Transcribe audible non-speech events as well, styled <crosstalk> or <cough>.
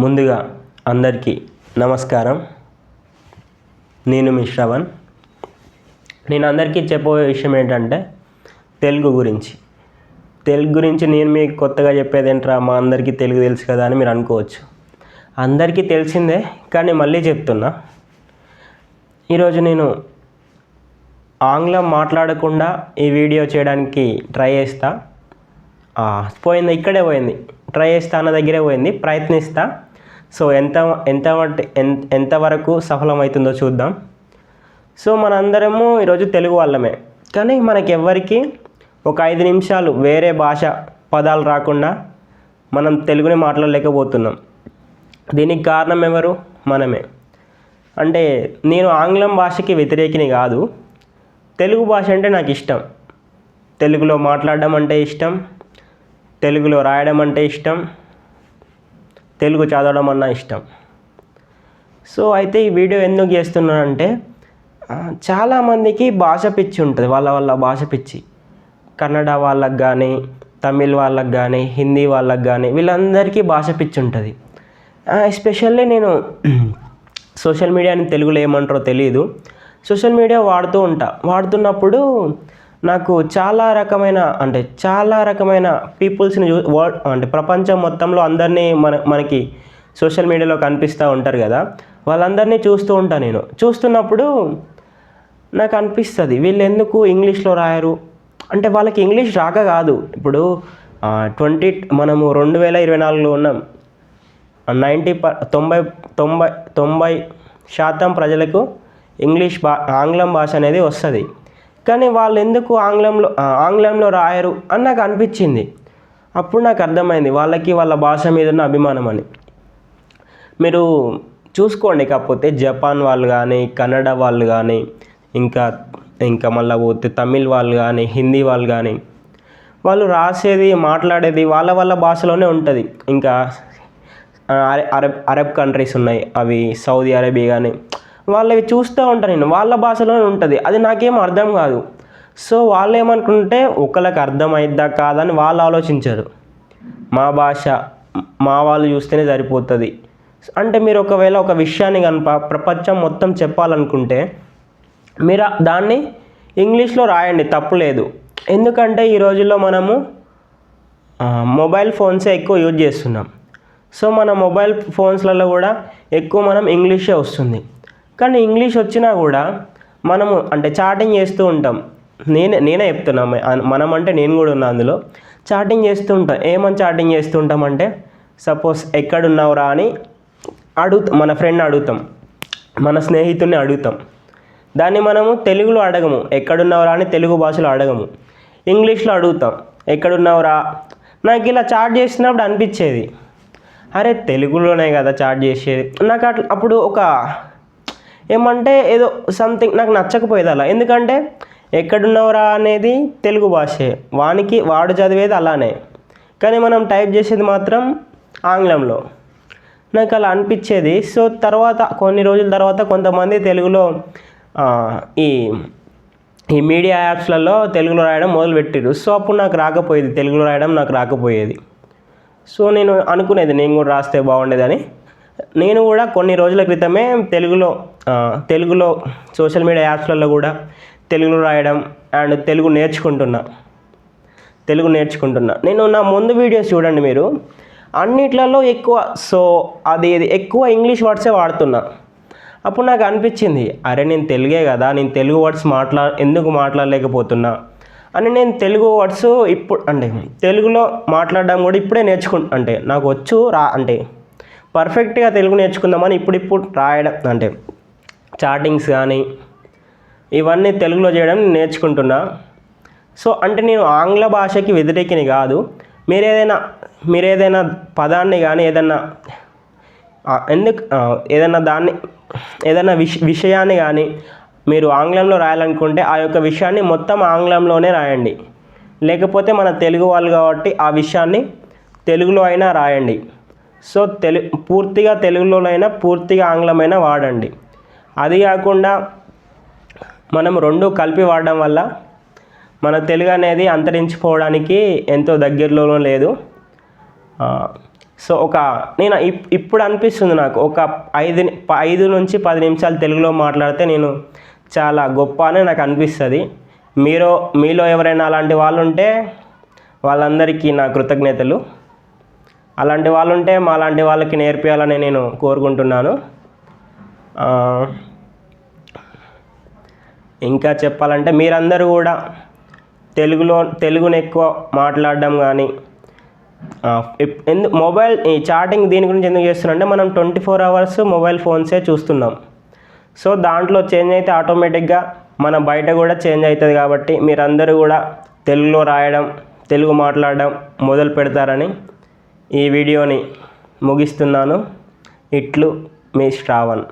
ముందుగా అందరికీ నమస్కారం. నేను మీ శ్రవణ్. నేను అందరికీ చెప్పబోయే విషయం ఏంటంటే తెలుగు గురించి. తెలుగు గురించి నేను మీకు కొత్తగా చెప్పేది ఏంట్రా? మా అందరికీ తెలుగు తెలుసు కదా అని మీరు అనుకోవచ్చు. అందరికీ తెలిసిందే కానీ మళ్ళీ చెప్తున్నా. ఈరోజు నేను ఆంగ్లం మాట్లాడకుండా ఈ వీడియో చేయడానికి ట్రై చేస్తా. పోయింది ఇక్కడే పోయింది. ట్రై చేస్తా అన్న దగ్గరే పోయింది ప్రయత్నిస్తా. సో ఎంత ఎంత మట్టి- ఎంతవరకు సఫలమవుతుందో చూద్దాం. సో మనందరము ఈరోజు తెలుగు వాళ్ళమే. కానీ మనకెవ్వరికి ఒక ఐదు నిమిషాలు వేరే భాష పదాలు రాకుండా మనం తెలుగుని మాట్లాడలేకపోతున్నాం. దీనికి కారణం ఎవరు? మనమే. అంటే నేను ఆంగ్లం భాషకి వ్యతిరేకిని కాదు. తెలుగు భాష అంటే నాకు ఇష్టం. తెలుగులో మాట్లాడడం అంటే ఇష్టం. తెలుగులో రాయడం అంటే ఇష్టం. తెలుగు చదవడం అన్న ఇష్టం. సో అయితే ఈ వీడియో ఎందుకు చేస్తున్నానంటే చాలామందికి భాష పిచ్చి ఉంటుంది వాళ్ళ వాళ్ళ భాష పిచ్చి. కన్నడ వాళ్ళకి కానీ తమిళ్ వాళ్ళకి కానీ హిందీ వాళ్ళకి కానీ వీళ్ళందరికీ భాష పిచ్చి ఉంటుంది. ఎస్పెషల్లీ నేను <clears throat> సోషల్ మీడియాని తెలుగులో ఏమంటారో తెలియదు సోషల్ మీడియా వాడుతూ ఉంటా. వాడుతున్నప్పుడు నాకు చాలా రకమైన అంటే చాలా రకమైన పీపుల్స్ని చూ వరల్డ్ అంటే ప్రపంచం మొత్తంలో అందరినీ మన మనకి సోషల్ మీడియాలో కనిపిస్తూ ఉంటారు కదా. వాళ్ళందరినీ చూస్తూ ఉంటాను నేను. చూస్తున్నప్పుడు నాకు అనిపిస్తుంది వీళ్ళు ఎందుకు ఇంగ్లీష్లో రాయరు? అంటే వాళ్ళకి ఇంగ్లీష్ రాక కాదు. ఇప్పుడు ట్వంటీ మనము రెండు వేల ఇరవై నాలుగులో ఉన్నాం. నైంటీ ప తొంభై తొంభై తొంభై శాతం ప్రజలకు ఇంగ్లీష్ భా ఆంగ్లం భాష అనేది వస్తుంది. కానీ వాళ్ళు ఎందుకు ఆంగ్లంలో ఆంగ్లంలో రాయరు అని నాకు అనిపించింది. అప్పుడు నాకు అర్థమైంది వాళ్ళకి వాళ్ళ భాష మీద ఉన్న అభిమానం అని. మీరు చూసుకోండి కాకపోతే జపాన్ వాళ్ళు కానీ కన్నడ వాళ్ళు కానీ ఇంకా ఇంకా మళ్ళీ పోతే తమిళ్ వాళ్ళు కానీ హిందీ వాళ్ళు కానీ వాళ్ళు రాసేది మాట్లాడేది వాళ్ళ వాళ్ళ భాషలోనే ఉంటుంది. ఇంకా అరబ్ అరబ్ కంట్రీస్ ఉన్నాయి. అవి సౌదీ అరేబియా కానీ వాళ్ళవి చూస్తూ ఉంటాను నేను. వాళ్ళ భాషలోనే ఉంటుంది. అది నాకేం అర్థం కాదు. సో వాళ్ళు ఏమనుకుంటే ఒకళ్ళకి అర్థమైద్దా కాదని వాళ్ళు ఆలోచించరు. మా భాష మా వాళ్ళు చూస్తేనే సరిపోతుంది. అంటే మీరు ఒకవేళ ఒక విషయాన్ని కనుక ప్రపంచం మొత్తం చెప్పాలనుకుంటే మీరు దాన్ని ఇంగ్లీష్లో రాయండి. తప్పులేదు ఎందుకంటే ఈ రోజుల్లో మనము మొబైల్ ఫోన్సే ఎక్కువ యూజ్ చేస్తున్నాం. సో మన మొబైల్ ఫోన్స్లలో కూడా ఎక్కువ మనం ఇంగ్లీషే వస్తుంది. కానీ ఇంగ్లీష్ వచ్చినా కూడా మనము అంటే చాటింగ్ చేస్తూ ఉంటాం. నేనే నేనే చెప్తున్నా మనం అంటే నేను కూడా ఉన్నా అందులో. చాటింగ్ చేస్తూ ఉంటాం. ఏమని చాటింగ్ చేస్తూ ఉంటామంటే సపోజ్ ఎక్కడున్నావురా అని అడుగు మన ఫ్రెండ్ అడుగుతాం. మన స్నేహితుడిని అడుగుతాం. దాన్ని మనము తెలుగులో అడగము. ఎక్కడున్నావురా అని తెలుగు భాషలో అడగము. ఇంగ్లీష్లో అడుగుతాం. ఎక్కడున్నావురా? నాకు ఇలా చాట్ చేసినప్పుడు అనిపించేది. అరే తెలుగులోనే కదా చాట్ చేసేది. నాకు అట్లా అప్పుడు ఒక ఏమంటే ఏదో సంథింగ్ నాకు నచ్చకపోయేది అలా ఎందుకంటే ఎక్కడున్నవరా అనేది తెలుగు భాషే. వానికి వాడు చదివేది అలానే. కానీ మనం టైప్ చేసేది మాత్రం ఆంగ్లంలో. నాకు అలా అనిపించేది. సో తర్వాత కొన్ని రోజుల తర్వాత కొంతమంది తెలుగులో ఈ ఈ మీడియా యాప్స్లలో తెలుగులో రాయడం మొదలుపెట్టారు సో అప్పుడు నాకు రాకపోయేది. తెలుగులో రాయడం నాకు రాకపోయేది. సో నేను అనుకునేది నేను కూడా రాస్తే బాగుండేదని. నేను కూడా కొన్ని రోజుల క్రితమే తెలుగులో తెలుగులో సోషల్ మీడియా యాప్స్లలో కూడా తెలుగులో రాయడం అండ్ తెలుగు నేర్చుకుంటున్నా. తెలుగు నేర్చుకుంటున్నా. నేను నా ముందు వీడియోస్ చూడండి మీరు. అన్నిట్లలో ఎక్కువ సో అది ఇది ఎక్కువ ఇంగ్లీష్ వర్డ్సే వాడుతున్నా. అప్పుడు నాకు అనిపించింది అరే నేను తెలుగే కదా నేను తెలుగు వర్డ్స్ మాట్లా ఎందుకు మాట్లాడలేకపోతున్నా? అని నేను తెలుగు వర్డ్స్ ఇప్పుడు అంటే తెలుగులో మాట్లాడడం కూడా ఇప్పుడే నేర్చుకు అంటే నాకు వచ్చు రా అంటే పర్ఫెక్ట్గా తెలుగు నేర్చుకుందామని ఇప్పుడిప్పుడు రాయడం అంటే చాటింగ్స్ కానీ ఇవన్నీ తెలుగులో చేయడం నేర్చుకుంటున్నా. సో అంటే నేను ఆంగ్ల భాషకి వ్యతిరేకిని కాదు. మీరు ఏదైనా మీరు ఏదైనా పదాన్ని కానీ ఏదైనా ఎందుకు ఏదైనా దాన్ని ఏదైనా విష విషయాన్ని కానీ మీరు ఆంగ్లంలో రాయాలనుకుంటే ఆ యొక్క విషయాన్ని మొత్తం ఆంగ్లంలోనే రాయండి. లేకపోతే మన తెలుగు వాళ్ళు కాబట్టి ఆ విషయాన్ని తెలుగులో అయినా రాయండి. సో తెలు పూర్తిగా తెలుగులోనైనా పూర్తిగా ఆంగ్లమైనా వాడండి. అది కాకుండా మనం రెండు కలిపి వాడడం వల్ల మన తెలుగు అనేది అంతరించిపోవడానికి ఎంతో దగ్గరలోనూ లేదు. సో ఒక నేను ఇప్- ఇప్పుడు అనిపిస్తుంది నాకు. ఒక ఐదు ఐదు నుంచి పది నిమిషాలు తెలుగులో మాట్లాడితే నేను చాలా గొప్ప అని నాకు అనిపిస్తుంది. మీరు మీలో ఎవరైనా అలాంటి వాళ్ళు ఉంటే వాళ్ళందరికీ నా కృతజ్ఞతలు. అలాంటి వాళ్ళు ఉంటే మా లాంటి వాళ్ళకి నేర్పించాలని నేను కోరుకుంటున్నాను. ఇంకా చెప్పాలంటే మీరందరూ కూడా తెలుగులో తెలుగుని ఎక్కువ మాట్లాడడం కానీ ఎందు మొబైల్ ఈ చాటింగ్ దీని గురించి ఎందుకు చేస్తున్నారంటే మనం ట్వంటీ ఫోర్ అవర్స్ మొబైల్ ఫోన్సే చూస్తున్నాం. సో దాంట్లో చేంజ్ అయితే ఆటోమేటిక్గా మన బయట కూడా చేంజ్ అవుతుంది కాబట్టి మీరందరూ కూడా తెలుగులో రాయడం తెలుగు మాట్లాడడం మొదలు పెడతారని ఈ వీడియోని ముగిస్తున్నాను. ఇట్లు మీ శ్రావణ్.